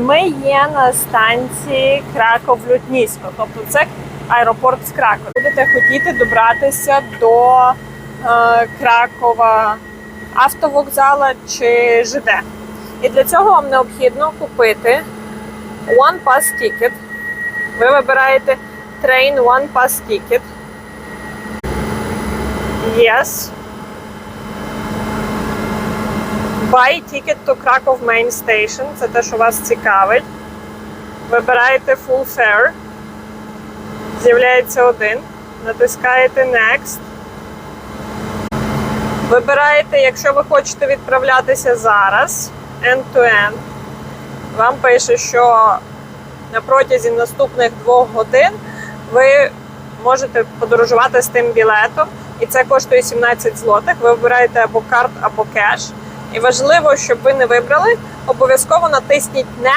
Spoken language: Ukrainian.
Ми є на станції Краков-Лютнісько, тобто це аеропорт з Кракова. Будете хотіти добратися до е, Кракова автовокзала чи ЖД. І для цього вам необхідно купити One Pass Ticket. Ви вибираєте Train One Pass Ticket. Yes. Buy ticket to Krakow Main Station. Це те, що вас цікавить. Вибираєте Full Fare. З'являється один. Натискаєте Next. Вибираєте, якщо ви хочете відправлятися зараз, end-to-end. Вам пише, що на протязі наступних двох годин ви можете подорожувати з тим білетом, і це коштує 17 злотих. Ви вибираєте або карт, або кеш. І важливо, щоб ви не вибрали, обов'язково натисніть не